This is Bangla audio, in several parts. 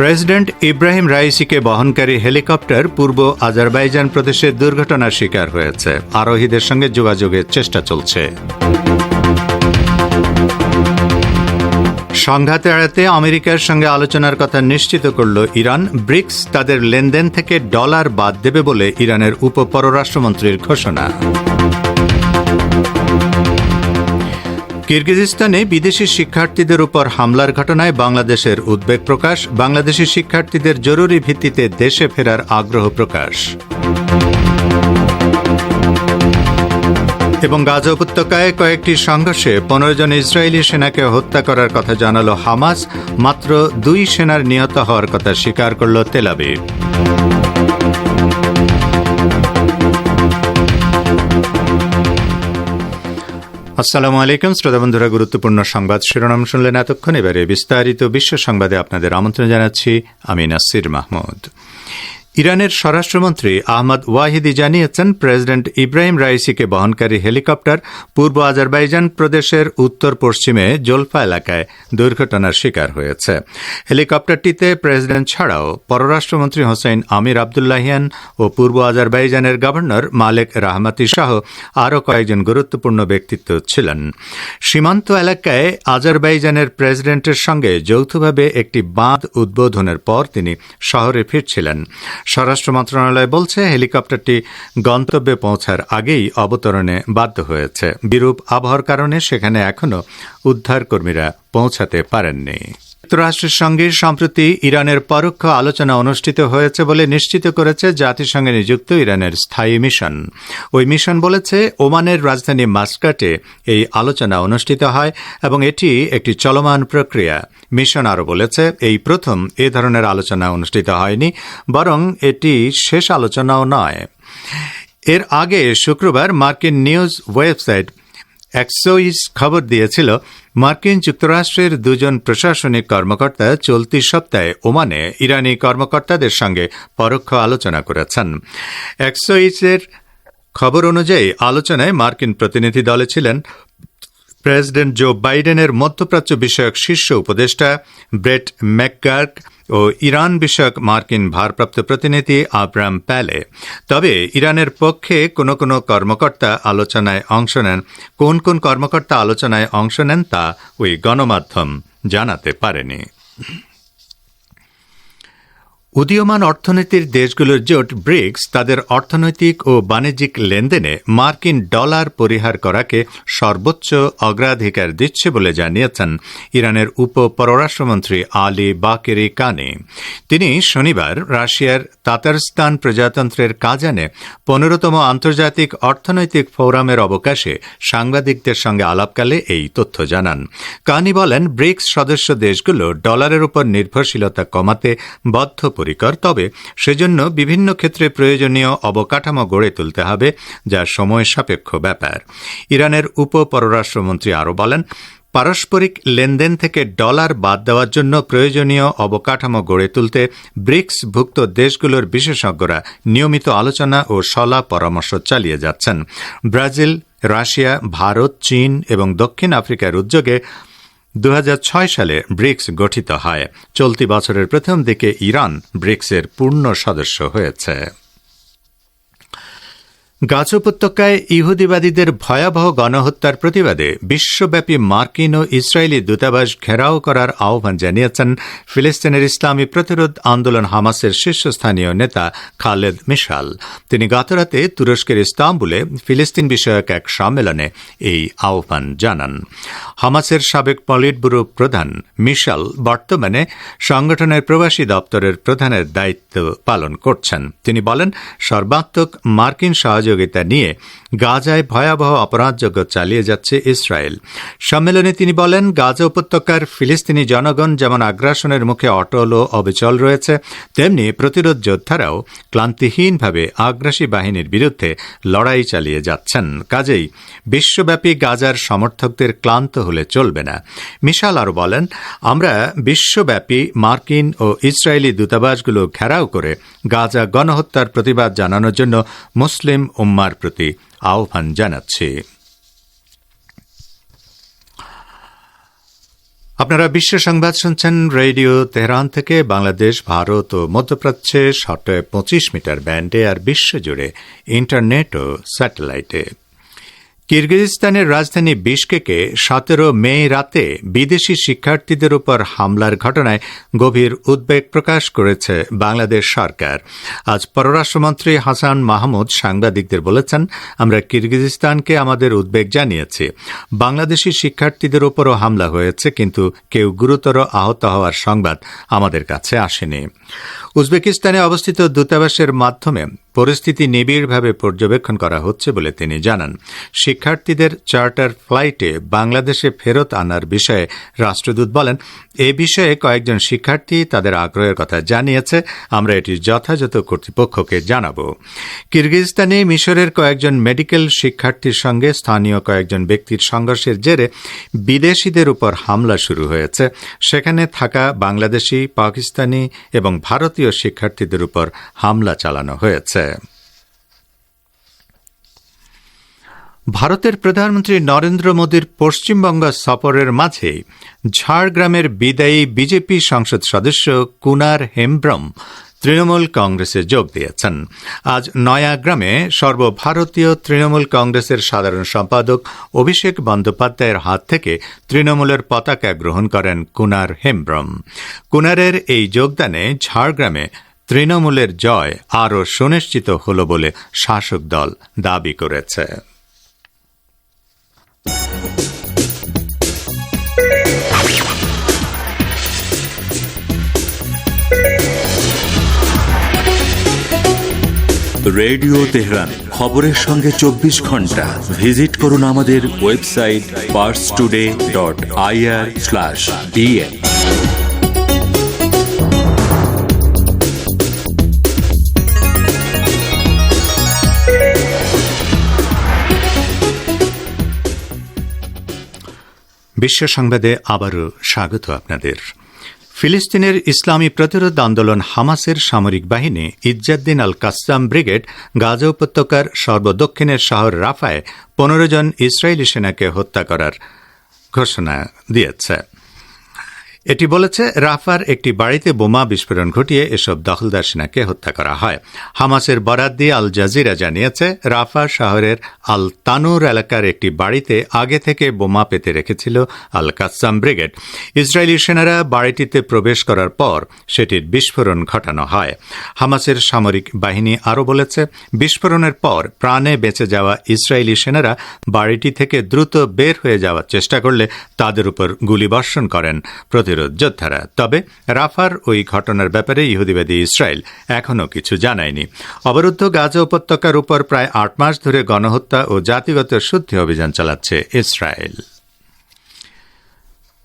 প্রেসিডেন্ট ইব্রাহিম রাইসিকে বহনকারী হেলিকপ্টার পূর্ব আজারবাইজান প্রদেশে দুর্ঘটনার শিকার হয়েছে। আরোহীদের সঙ্গে যোগাযোগের চেষ্টা চলছে। সংঘাতে এড়াতে আমেরিকার সঙ্গে আলোচনার কথা নিশ্চিত করল ইরান। ব্রিক্স তাদের লেনদেন থেকে ডলার বাদ দেবে বলে ইরানের উপ পররাষ্ট্রমন্ত্রীর ঘোষণা। কিরগিজস্তানে বিদেশি শিক্ষার্থীদের উপর হামলার ঘটনায় বাংলাদেশের উদ্বেগ প্রকাশ, বাংলাদেশি শিক্ষার্থীদের জরুরি ভিত্তিতে দেশে ফেরার আগ্রহ প্রকাশ। এবং গাজা উপত্যকায় কয়েকটি সংঘর্ষে পনেরো জন ইসরায়েলি সেনাকে হত্যা করার কথা জানালো হামাস, মাত্র দুই সেনার নিহত হওয়ার কথা স্বীকার করল তেলাবিব আসসালামু আলাইকুম, শ্রোতা বন্ধুরা, গুরুত্বপূর্ণ সংবাদ শিরোনাম শুনলেন এতক্ষণ এবারে বিস্তারিত বিশ্ব সংবাদে আপনাদের আমন্ত্রণ জানাচ্ছি আমি নাসির মাহমুদ। ইরানের স্বরাষ্ট্রমন্ত্রী আহমদ ওয়াহিদি জানিয়েছেন, প্রেসিডেন্ট ইব্রাহিম রাইসিকে বহনকারী হেলিকপ্টার পূর্ব আজারবাইজান প্রদেশের উত্তর পশ্চিমে জোলফা এলাকায় দুর্ঘটনার শিকার হয়েছে। হেলিকপ্টারটিতে প্রেসিডেন্ট ছাড়াও পররাষ্ট্রমন্ত্রী হোসেন আমির আবদুল্লাহিয়ান ও পূর্ব আজারবাইজানের গভর্নর মালেক রাহমাতি সহ আরও কয়েকজন গুরুত্বপূর্ণ ব্যক্তিত্ব ছিলেন। সীমান্ত এলাকায় আজারবাইজানের প্রেসিডেন্টের সঙ্গে যৌথভাবে একটি বাঁধ উদ্বোধনের পর তিনি শহরে ফিরছিলেন। স্বরাষ্ট্র মন্ত্রণালয় বলছে হেলিকপ্টারটি গন্তব্যে পৌঁছার আগেই অবতরণে বাধ্য হয়েছে। বিরূপ আবহাওয়ার কারণে সেখানে এখনও উদ্ধারকর্মীরা পৌঁছাতে পারেননি। যুক্তরাষ্ট্রের সঙ্গে সম্প্রতি ইরানের পরোক্ষ আলোচনা অনুষ্ঠিত হয়েছে বলে নিশ্চিত করেছে জাতিসংঘে নিযুক্ত ইরানের স্থায়ী মিশন। ওই মিশন বলেছে, ওমানের রাজধানী মাস্কাটে এই আলোচনা অনুষ্ঠিত হয় এবং এটি একটি চলমান প্রক্রিয়া। মিশন আরও বলেছে, এই প্রথম এ ধরনের আলোচনা অনুষ্ঠিত হয়নি, বরং এটি শেষ আলোচনাও নয়। এর আগে শুক্রবার মার্কিন নিউজ ওয়েবসাইট এক্সোইস খবর দিয়েছিল, মার্কিন যুক্তরাষ্ট্রের দুজন প্রশাসনিক কর্মকর্তা চলতি সপ্তাহে ওমানে ইরানি কর্মকর্তাদের সঙ্গে পরোক্ষ আলোচনা করেছেন। এক্সোইসের খবর অনুযায়ী, আলোচনায় মার্কিন প্রতিনিধি দলে ছিলেন প্রেসিডেন্ট জো বাইডেনের মধ্যপ্রাচ্য বিষয়ক শীর্ষ উপদেষ্টা ব্রেট ম্যাকগার্ক ও ইরান বিষয়ক মার্কিন ভারপ্রাপ্ত প্রতিনিধি আব্রাম প্যালে। তবে ইরানের পক্ষে কোন কোন কর্মকর্তা আলোচনায় অংশ নেন। কোন কোন কর্মকর্তা আলোচনায় অংশ নেন তা ওই গণমাধ্যম জানাতে পারেনি। উদীয়মান অর্থনীতির দেশগুলোর জোট ব্রিক্স তাদের অর্থনৈতিক ও বাণিজ্যিক লেনদেনে মার্কিন ডলার পরিহার করাকে সর্বোচ্চ অগ্রাধিকার দিচ্ছে বলে জানিয়েছেন ইরানের উপ পররাষ্ট্রমন্ত্রী আলী বাকেরি কানে। তিনি শনিবার রাশিয়ার তাতারস্তান প্রজাতন্ত্রের কাজানে পনেরোতম আন্তর্জাতিক অর্থনৈতিক ফোরামের অবকাশে সাংবাদিকদের সঙ্গে আলাপকালে এই তথ্য জানান। কানি বলেন, ব্রিক্স সদস্য দেশগুলো ডলারের উপর নির্ভরশীলতা কমাতে বদ্ধ পরিকর তবে সেজন্য বিভিন্ন ক্ষেত্রে প্রয়োজনীয় অবকাঠামো গড়ে তুলতে হবে, যা সময় সাপেক্ষ ব্যাপার। ইরানের উপ পররাষ্ট্রমন্ত্রী আরও বলেন, পারস্পরিক লেনদেন থেকে ডলার বাদ দেওয়ার জন্য প্রয়োজনীয় অবকাঠামো গড়ে তুলতে ব্রিক্স ভুক্ত দেশগুলোর বিশেষজ্ঞরা নিয়মিত আলোচনা ও সলা পরামর্শ চালিয়ে যাচ্ছেন। ব্রাজিল, রাশিয়া, ভারত, চীন এবং দক্ষিণ আফ্রিকার উদ্যোগে দু হাজার ছয় সালে ব্রিক্স গঠিত হয়। চলতি বছরের প্রথম দিকে ইরান ব্রিক্সের পূর্ণ সদস্য হয়েছে। গাছ উপত্যকায় ইহুদিবাদীদের ভয়াবহ গণহত্যার প্রতিবাদে বিশ্বব্যাপী মার্কিন ও ইসরায়েলি দূতাবাস ঘেরাও করার আহ্বান জানিয়েছেন ফিলিস্তিনের ইসলামী প্রতিরোধ আন্দোলন হামাসের শীর্ষস্থানীয় নেতা খালেদ মিশাল। তিনি গতরাতে তুরস্কের ইস্তাম্বুলে ফিলিস্তিন বিষয়ক এক সম্মেলনে এই আহ্বান জানান। হামাসের সাবেক পলিট ব্যুরো প্রধান মিশাল বর্তমানে সংগঠনের প্রবাসী দপ্তরের প্রধানের দায়িত্ব পালন করছেন। তিনি বলেন, সর্বাত্মক মার্কিন সহযোগ সহযোগিতা নিয়ে গাজায় ভয়াবহ অপরাধযোগ্য চালিয়ে যাচ্ছে ইসরায়েল। সম্মেলনে তিনি বলেন, গাজা উপত্যকার ফিলিস্তিনি জনগণ যেমন আগ্রাসনের মুখে অটল ও অবিচল রয়েছে, তেমনি প্রতিরোধ যোদ্ধারাও ক্লান্তিহীনভাবে আগ্রাসী বাহিনীর বিরুদ্ধে লড়াই চালিয়ে যাচ্ছেন। কাজেই বিশ্বব্যাপী গাজার সমর্থকদের ক্লান্ত হলে চলবে না। মিশাল আরও বলেন, আমরা বিশ্বব্যাপী মার্কিন ও ইসরায়েলি দূতাবাসগুলো ঘেরাও করে গাজা গণহত্যার প্রতিবাদ জানানোর জন্য মুসলিম উম্মার প্রতি আহ্বান জানাচ্ছে। আপনারা বিশ্ব সংবাদ শুনছেন রেডিও তেহরান থেকে। বাংলাদেশ, ভারত ও মধ্যপ্রাচ্যে শটে পঁচিশ মিটার ব্যান্ডে আর বিশ্বজুড়ে ইন্টারনেট ও স্যাটেলাইটে। কিরগিজস্তানের রাজধানী বিশকেকে সতেরো মে রাতে বিদেশি শিক্ষার্থীদের উপর হামলার ঘটনায় গভীর উদ্বেগ প্রকাশ করেছে বাংলাদেশ সরকার। আজ পররাষ্ট্রমন্ত্রী হাসান মাহমুদ সাংবাদিকদের বলেছেন, আমরা কিরগিজস্তানকে আমাদের উদ্বেগ জানিয়েছি। বাংলাদেশি শিক্ষার্থীদের উপরও হামলা হয়েছে, কিন্তু কেউ গুরুতর আহত হওয়ার সংবাদ আমাদের কাছে আসেনি। উজবেকিস্তানে অবস্থিত দূতাবাসের মাধ্যমে পরিস্থিতি নিবিড়ভাবে পর্যবেক্ষণ করা হচ্ছে বলে তিনি জানান। শিক্ষার্থীদের চার্টার ফ্লাইটে বাংলাদেশে ফেরত আনার বিষয়ে রাষ্ট্রদূত বলেন, এ বিষয়ে কয়েকজন শিক্ষার্থী তাদের আগ্রহের কথা জানিয়েছে। আমরা এটি যথাযথ কর্তৃপক্ষকে জানাব। কিরগিজস্তানে মিশরের কয়েকজন মেডিকেল শিক্ষার্থীর সঙ্গে স্থানীয় কয়েকজন ব্যক্তির সংঘর্ষের জেরে বিদেশিদের উপর হামলা শুরু হয়েছে। সেখানে থাকা বাংলাদেশি, পাকিস্তানি এবং ভারতীয় শিক্ষার্থীদের উপর হামলা চালানো হয়েছে। ভারতের প্রধানমন্ত্রী নরেন্দ্র মোদীর পশ্চিমবঙ্গ সফরের মাঝে ঝাড়গ্রামের বিদায়ী বিজেপি সংসদ সদস্য কুনার হেমব্রম তৃণমূল কংগ্রেসে যোগ দিয়েছেন। আজ নয়াগ্রামে সর্বভারতীয় তৃণমূল কংগ্রেসের সাধারণ সম্পাদক অভিষেক বন্দ্যোপাধ্যায়ের হাত থেকে তৃণমূলের পতাকা গ্রহণ করেন কুনার হেমব্রম। কুনারের এই যোগদানে ঝাড়গ্রামে তৃণমূলের জয় আরও সুনিশ্চিত হল বলে শাসক দল দাবি করেছে। রেডিও তেহরান, খবরের সঙ্গে চব্বিশ ঘণ্টা। ভিজিট করুন আমাদের website Pars today dot IR slash বিশ্ব সংবাদে আবারও স্বাগত আপনাদের। ফিলিস্তিনের ইসলামী প্রতিরোধ আন্দোলন হামাসের সামরিক বাহিনী ইজ্জাদ্দিন আল কাস্তাম ব্রিগেড গাজা উপত্যকার সর্বদক্ষিণের শহর রাফায় পনেরো জন ইসরায়েলি সেনাকে হত্যা করার ঘোষণা দিয়েছে। এটি বলেছে, রাফার একটি বাড়িতে বোমা বিস্ফোরণ ঘটিয়ে এসব দখলদার সেনাকে হত্যা করা হয়। হামাসের বরাত দিয়ে আল জাজিরা জানিয়েছে, রাফা শহরের আল তানুর এলাকার একটি বাড়িতে আগে থেকে বোমা পেতে রেখেছিল আল কাসাম ব্রিগেড। ইসরায়েলি সেনারা বাড়িটিতে প্রবেশ করার পর সেটির বিস্ফোরণ ঘটানো হয়। হামাসের সামরিক বাহিনী আরও বলেছে, বিস্ফোরণের পর প্রাণে বেঁচে যাওয়া ইসরায়েলি সেনারা বাড়িটি থেকে দ্রুত বের হয়ে যাওয়ার চেষ্টা করলে তাদের উপর গুলিবর্ষণ করেন। প্রতিরোধ যোদ্ধারা। তবে রাফার ওই ঘটনার ব্যাপারে ইহুদিবাদী ইসরায়েল এখনও কিছু জানায়নি। অবরুদ্ধ গাজা উপত্যকার উপর প্রায় আট মাস ধরে গণহত্যা ও জাতিগত শুদ্ধি অভিযান চালাচ্ছে ইসরায়েল।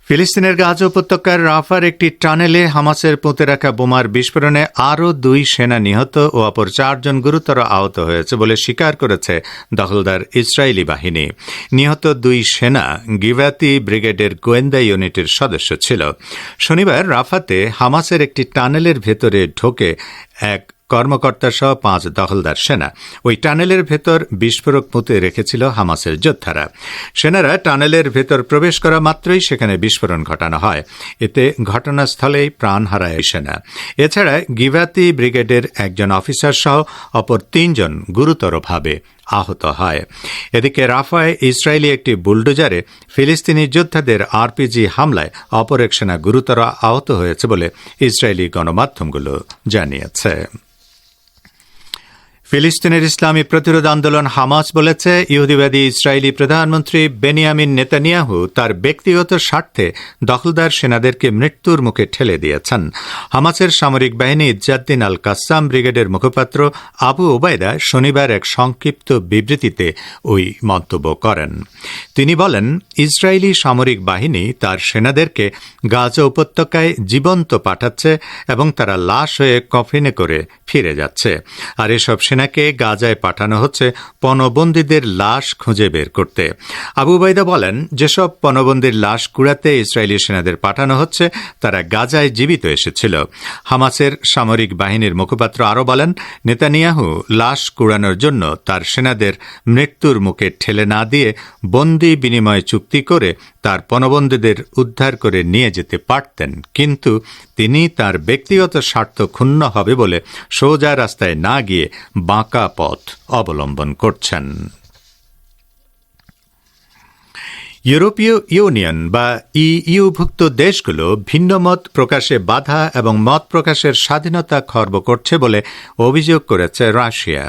ফিলিস্তিনের গাজা উপত্যকার রাফার একটি টানেলে হামাসের পুঁতে রাখা বোমার বিস্ফোরণে আরও দুই সেনা নিহত ও অপর চারজন গুরুতর আহত হয়েছে বলে স্বীকার করেছে দখলদার ইসরায়েলি বাহিনী। নিহত দুই সেনা গিভাতি ব্রিগেডের গোয়েন্দা ইউনিটের সদস্য ছিল। শনিবার রাফাতে হামাসের একটি টানেলের ভেতরে ঢোকে এক কর্মকর্তা সহ পাঁচ দখলদার সেনা ওই টানেলের ভেতর বিস্ফোরক পুঁতে রেখেছিল হামাসের যোদ্ধারা। সেনারা টানেলের ভেতর প্রবেশ করা মাত্রই সেখানে বিস্ফোরণ ঘটানো হয়। এতে ঘটনাস্থলেই প্রাণ হারায় সেনা। এছাড়া গিভাতি ব্রিগেডের একজন অফিসার সহ অপর তিনজন গুরুতরভাবে আহত হয়। এদিকে রাফায় ইসরায়েলি একটি বুলডোজারে ফিলিস্তিনি যোদ্ধাদের আরপিজি হামলায় অপর এক সেনা গুরুতর আহত হয়েছে বলে ইসরায়েলি গণমাধ্যমগুলো জানিয়েছে। ফিলিস্তিনের ইসলামী প্রতিরোধ আন্দোলন হামাস বলেছে, ইহুদিবাদী ইসরায়েলি প্রধানমন্ত্রী বেনিয়ামিন নেতানিয়াহু তার ব্যক্তিগত স্বার্থে দখলদার সেনাদেরকে মৃত্যুর মুখে ঠেলে দিয়েছেন। হামাসের সামরিক বাহিনী ইজ্জাদ্দিন আল কাসাম ব্রিগেডের মুখপাত্র আবু ওবায়দা শনিবার এক সংক্ষিপ্ত বিবৃতিতে ওই মন্তব্য করেন। তিনি বলেন, ইসরায়েলি সামরিক বাহিনী তার সেনাদেরকে গাজা উপত্যকায় জীবন্ত পাঠাচ্ছে এবং তারা লাশ হয়ে কফিনে করে ফিরে যাচ্ছে। আর এসব সেনাকে গাজায় পাঠানো হচ্ছে পণবন্দীদের লাশ খুঁজে বের করতে। আবু বাইদা বলেন, যেসব পণবন্দীর লাশ কুড়াতে ইসরায়েলি সেনাদের পাঠানো হচ্ছে, তারা গাজায় জীবিত এসেছিল। হামাসের সামরিক বাহিনীর মুখপাত্র আরও বলেন, নেতানিয়াহু লাশ কুড়ানোর জন্য তার সেনাদের মৃত্যুর মুখে ঠেলে না দিয়ে বন্দি বিনিময় চুক্তি করে তার পণবন্দীদের উদ্ধার করে নিয়ে যেতে পারতেন, কিন্তু তিনি তার ব্যক্তিগত স্বার্থ ক্ষুণ্ণ হবে বলে সোজা রাস্তায় না গিয়ে বাঁকা পথ অবলম্বন করছেন। ইউরোপীয় ইউনিয়ন বা ইইউভুক্ত দেশগুলো ভিন্ন মত প্রকাশে বাধা এবং মত প্রকাশের স্বাধীনতা খর্ব করছে বলে অভিযোগ করেছে রাশিয়া।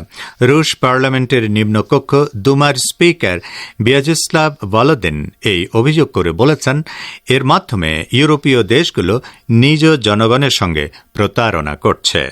রুশ পার্লামেন্টের নিম্নকক্ষ দুমার স্পিকার বিয়াজিস্লাভ ভলোদিন এই অভিযোগ করে বলেছেন, এর মাধ্যমে ইউরোপীয় দেশগুলো নিজ জনগণের সঙ্গে প্রতারণা করছে।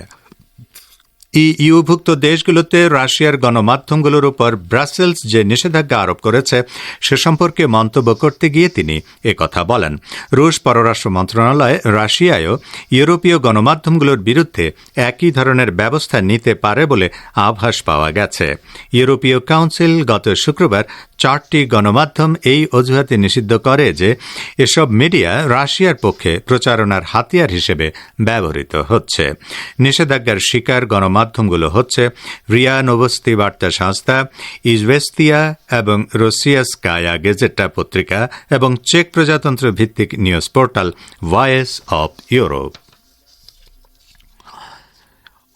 ইইউভুক্ত দেশগুলোতে রাশিয়ার গণমাধ্যমগুলোর উপর ব্রাসেলস যে নিষেধাজ্ঞা আরোপ করেছে, সে সম্পর্কে মন্তব্য করতে গিয়ে তিনি কথা বলেন। রুশ পররাষ্ট্র মন্ত্রণালয় রাশিয়ায়ও ইউরোপীয় গণমাধ্যমগুলোর বিরুদ্ধে একই ধরনের ব্যবস্থা নিতে পারে বলে আভাস পাওয়া গেছে। ইউরোপীয় কাউন্সিল গত শুক্রবার চারটি গণমাধ্যম এই অজুহাতে নিষিদ্ধ করে যে, এসব মিডিয়া রাশিয়ার পক্ষে প্রচারণার হাতিয়ার হিসেবে ব্যবহৃত হচ্ছে। নিষেধাজ্ঞার শিকার গণমাধ্যমগুলো হচ্ছে রিয়া নবস্তি বার্তা সংস্থা ইজবেস্তিয়া এবং রোসিয়াস কায়া গেজেটা পত্রিকা এবং চেক প্রজাতন্ত্র ভিত্তিক news portal voice of Europe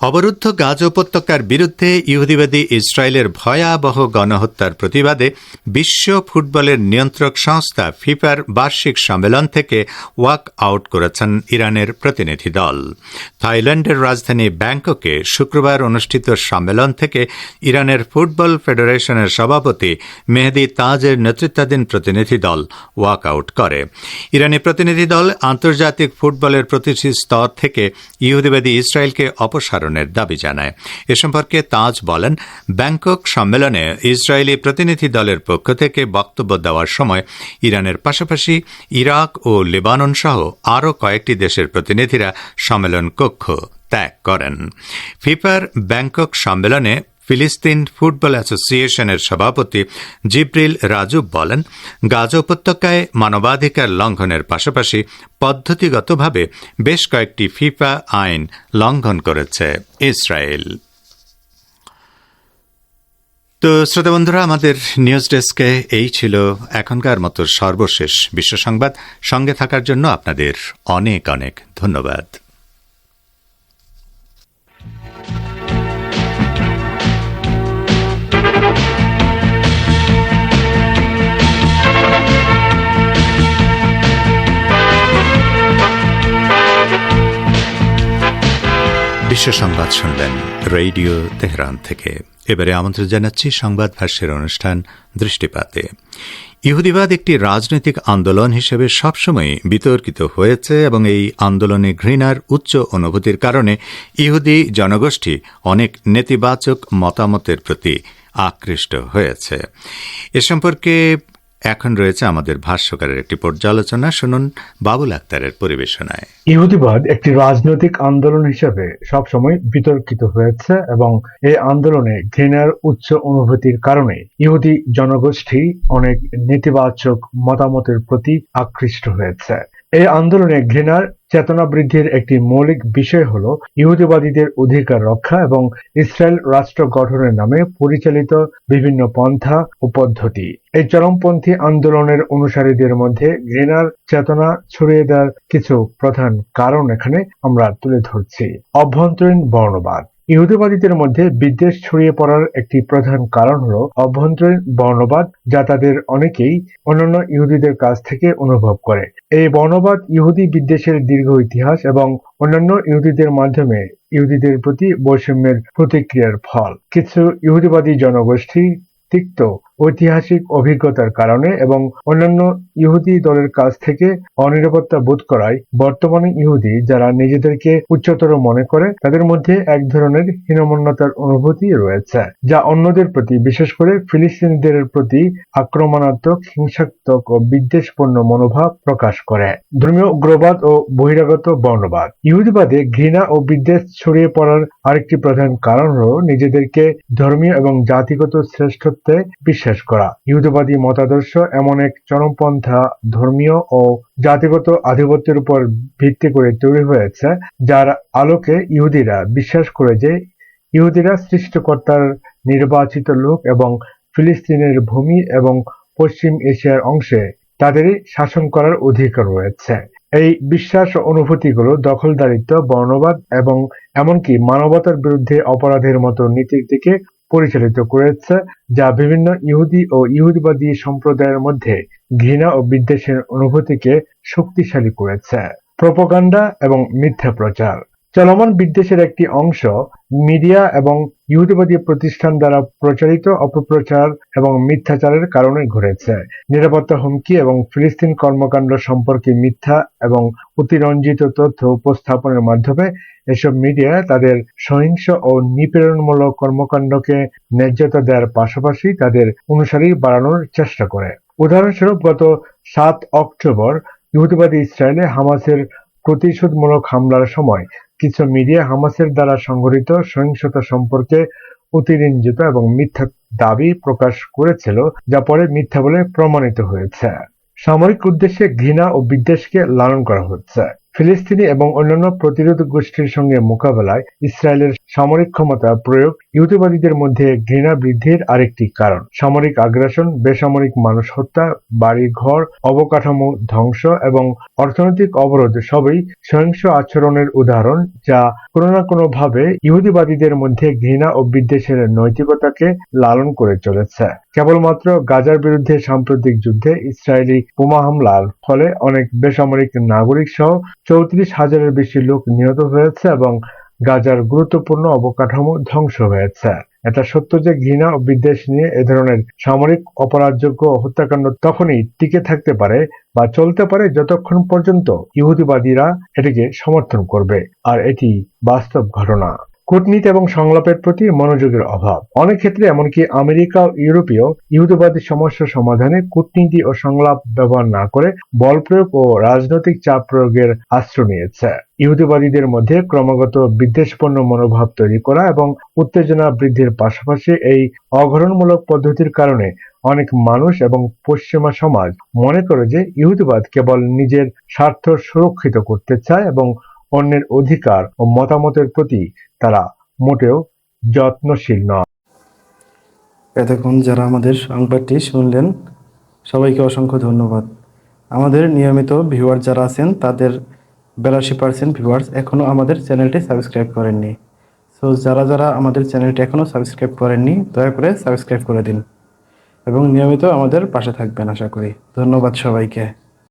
অবরুদ্ধ গাজ উপত্যকার বিরুদ্ধে ইহুদিবাদী ইসরায়েলের ভয়াবহ গণহত্যার প্রতিবাদে বিশ্ব ফুটবলের নিয়ন্ত্রক সংস্থা ফিফার বার্ষিক সম্মেলন থেকে ওয়াক আউট করেছেন ইরানের প্রতিনিধি দল। থাইল্যান্ডের রাজধানী ব্যাংককে শুক্রবার অনুষ্ঠিত সম্মেলন থেকে ইরানের ফুটবল ফেডারেশনের সভাপতি মেহেদি তাজের নেতৃত্বাধীন প্রতিনিধি দল ওয়াক আউট করে। ইরানি প্রতিনিধি দল আন্তর্জাতিক ফুটবলের প্রতিটি স্তর থেকে ইহুদিবাদী ইসরায়েলকে অপসারণ সম্মেলনের দাবি জানায়। এ সম্পর্কে তাজ বলেন, ব্যাংকক সম্মেলনে ইসরায়েলি প্রতিনিধি দলের পক্ষ থেকে বক্তব্য দেওয়ার সময় ইরানের পাশাপাশি ইরাক ও লেবানন সহ আরও কয়েকটি দেশের প্রতিনিধিরা সম্মেলন কক্ষ ত্যাগ করেন। ফিফার ব্যাংকক সম্মেলনে ফিলিস্তিন ফুটবল অ্যাসোসিয়েশনের সভাপতি জিব্রিল রাজুব বলেন, গাজা উপত্যকায় মানবাধিকার লঙ্ঘনের পাশাপাশি পদ্ধতিগতভাবে বেশ কয়েকটি ফিফা আইন লঙ্ঘন করেছে ইসরায়েল। তো শ্রোতা বন্ধুরা, আমাদের নিউজ ডেস্কে এই ছিল এখনকার মতো সর্বশেষ বিশ্ব সংবাদ। সঙ্গে থাকার জন্য আপনাদের অনেক অনেক ধন্যবাদ। বিশ্ব সংবাদ শুনলেন রেডিও তেহরান থেকে। এবারে আমন্ত্রণ জানাচ্ছি সংবাদ ভাষ্যের অনুষ্ঠান দৃষ্টিপাতে। ইহুদিবাদ একটি রাজনৈতিক আন্দোলন হিসেবে সবসময় বিতর্কিত হয়েছে এবং এই আন্দোলনে ঘৃণার উচ্চ অনুভূতির কারণে ইহুদি জনগোষ্ঠী অনেক নেতিবাচক মতামতের প্রতি আকৃষ্ট হয়েছে। এ সম্পর্কে এখন রয়েছে আমাদের ভাষ্যকারের একটি পর্যালোচনা। শুনুন বাবুল আক্তারের পরিবেশনায়। ইহুদিবাদ একটি রাজনৈতিক আন্দোলন হিসেবে সবসময় বিতর্কিত হয়েছে এবং এই আন্দোলনে ঘৃণার উচ্চ অনুভূতির কারণে ইহুদি জনগোষ্ঠী অনেক নেতিবাচক মতামতের প্রতি আকৃষ্ট হয়েছে। এই আন্দোলনে ঘৃণার চেতনা বৃদ্ধির একটি মৌলিক বিষয় হল ইহুদিবাদীদের অধিকার রক্ষা এবং ইসরায়েল রাষ্ট্র গঠনের নামে পরিচালিত বিভিন্ন পন্থা ও পদ্ধতি। এই চরমপন্থী আন্দোলনের অনুসারীদের মধ্যে ঘৃণার চেতনা ছড়িয়ে দেওয়ার কিছু প্রধান কারণ এখানে আমরা তুলে ধরছি। অভ্যন্তরীণ বর্ণবাদ। ইহুদিবাদীদের মধ্যে বিদ্বেষ ছড়িয়ে পড়ার একটি প্রধান কারণ হল অভ্যন্তরীণ বর্ণবাদ যা তাদের অনেকেই অন্যান্য ইহুদিদের কাছ থেকে অনুভব করে। এই বর্ণবাদ ইহুদি বিদ্বেষের দীর্ঘ ইতিহাস এবং অন্যান্য ইহুদিদের মাধ্যমে ইহুদিদের প্রতি বৈষম্যের প্রতিক্রিয়ার ফল। কিছু ইহুদিবাদী জনগোষ্ঠী তিক্ত ঐতিহাসিক অভিজ্ঞতার কারণে এবং অন্যান্য ইহুদি দলের কাছ থেকে অনিরাপত্তা বোধ করায় বর্তমানে ইহুদি যারা নিজেদেরকে উচ্চতর মনে করে, তাদের মধ্যে এক ধরনের হীনমন্যতার অনুভূতি রয়েছে, যা অন্যদের প্রতি, বিশেষ করে ফিলিস্তিনিদের প্রতি আক্রমণাত্মক, হিংসাত্মক ও বিদ্বেষপূর্ণ মনোভাব প্রকাশ করে। ধর্মীয় উগ্রবাদ ও বহিরাগত বর্ণবাদ। ইহুদিবাদে ঘৃণা ও বিদ্বেষ ছড়িয়ে পড়ার আরেকটি প্রধান কারণ হল নিজেদেরকে ধর্মীয় এবং জাতিগত শ্রেষ্ঠত্বে বিশ্বাস করা। ইহুদিবাদী মতাদর্শ এমন এক চরমপন্থা ধর্মীয় ও জাতিগত আধিপত্যের উপর ভিত্তি করে তৈরি হয়েছে, যার আলোকে ইহুদিরা বিশ্বাস করে যে ইহুদিরা সৃষ্টিকর্তার নির্বাচিত লোক এবং ফিলিস্তিনের ভূমি এবং পশ্চিম এশিয়ার অংশে তাদেরই শাসন করার অধিকার রয়েছে। এই বিশ্বাস ও অনুভূতিগুলো দখলদারিত্ব, বর্ণবাদ এবং এমনকি মানবতার বিরুদ্ধে অপরাধের মতো নীতির দিকে পরিচালিত করেছে, যা বিভিন্ন ইহুদি ও ইহুদিবাদী সম্প্রদায়ের মধ্যে ঘৃণা ও বিদ্বেষের অনুভূতিকে শক্তিশালী করেছে। প্রোপাগান্ডা এবং মিথ্যা প্রচার। চলমান বিদ্বেষের একটি অংশ মিডিয়া এবং ইহুদিবাদী প্রতিষ্ঠান দ্বারা প্রচারিত অপপ্রচার এবং মিথ্যাচারের কারণে ঘটেছে। নিরাপত্তা হুমকি এবং ফিলিস্তিন কর্মকাণ্ড সম্পর্কে মিথ্যা এবং অতিরঞ্জিত তথ্য উপস্থাপনের মাধ্যমে এসব মিডিয়া তাদের সহিংস ও নিপীড়নমূলক কর্মকাণ্ডকে ন্যায্যতা দেওয়ার পাশাপাশি তাদের অনুসারী বাড়ানোর চেষ্টা করে। উদাহরণস্বরূপ, গত সাত অক্টোবর ইহুদিবাদী ইসরায়েলে হামাসের প্রতিশোধমূলক হামলার সময় কিছু মিডিয়া হামাসের দ্বারা সংঘটিত সহিংসতা সম্পর্কে অতিরঞ্জিত এবং মিথ্যা দাবি প্রকাশ করেছিল, যা পরে মিথ্যা বলে প্রমাণিত হয়েছে। সামরিক উদ্দেশ্যে ঘৃণা ও বিদ্বেষকে লালন করা হচ্ছে। ফিলিস্তিনি এবং অন্যান্য প্রতিরোধ গোষ্ঠীর সঙ্গে মোকাবেলায় ইসরায়েলের সামরিক ক্ষমতা প্রয়োগ ইহুদিবাদীদের মধ্যে ঘৃণা বৃদ্ধির আরেকটি কারণ। সামরিক আগ্রাসন, বেসামরিক মানুষ হত্যা বাড়ি ঘর অবকাঠামো ধ্বংস এবং অর্থনৈতিক অবরোধ সবই সহিংস আচরণের উদাহরণ যা কোনো না কোনো ভাবে ইহুদিবাদীদের মধ্যে ঘৃণা ও বিদ্বেষের নৈতিকতাকে লালন করে চলেছে। কেবলমাত্র গাজার বিরুদ্ধে সাম্প্রতিক যুদ্ধে ইসরায়েলি বোমা হামলার ফলে অনেক বেসামরিক নাগরিক সহ চৌত্রিশ হাজারের বেশি লোক নিহত হয়েছে এবং গাজার গুরুত্বপূর্ণ অবকাঠামো ধ্বংস হয়েছে। এটা সত্য যে ঘৃণা ও বিদ্বেষ নিয়ে এ ধরনের সামরিক অপরাধযোগ্য হত্যাকাণ্ড তখনই টিকে থাকতে পারে বা চলতে পারে যতক্ষণ পর্যন্ত ইহুদিবাদীরা এটিকে সমর্থন করবে। আর এটি বাস্তব ঘটনা। কূটনীতি এবং সংলাপের প্রতি মনোযোগের অভাব। অনেক ক্ষেত্রে এমনকি আমেরিকা ও ইউরোপীয় ইহুদিবাদী সমস্যা সমাধানে কূটনীতি ও সংলাপ ব্যবহার না করে বল প্রয়োগ ও রাজনৈতিক চাপ প্রয়োগের আশ্রয় নিয়েছে। ইহুদিবাদীদের মধ্যে ক্রমাগত বিদ্বেষপূর্ণ মনোভাব তৈরি করা এবং উত্তেজনা বৃদ্ধির পাশাপাশি এই অঘরণমূলক পদ্ধতির কারণে অনেক মানুষ এবং পশ্চিমা সমাজ মনে করে যে ইহুদিবাদ কেবল নিজের স্বার্থ সুরক্ষিত করতে চায় এবং অন্যের অধিকার ও মতামতের প্রতি তারা মোটেও যত্নশীল নয়। এতক্ষণ যারা আমাদের সংবাদটি শুনলেন, সবাইকে অসংখ্য ধন্যবাদ। আমাদের নিয়মিত ভিউয়ার যারা আছেন, তাদের বেলাশি পার্সেন্ট ভিউয়ার্স এখনও আমাদের চ্যানেলটি সাবস্ক্রাইব করেননি। সো, যারা যারা আমাদের চ্যানেলটি এখনও সাবস্ক্রাইব করেননি, দয়া করে সাবস্ক্রাইব করে দিন। এবং নিয়মিত আমাদের পাশে থাকবেন, আশা করি। ধন্যবাদ সবাইকে।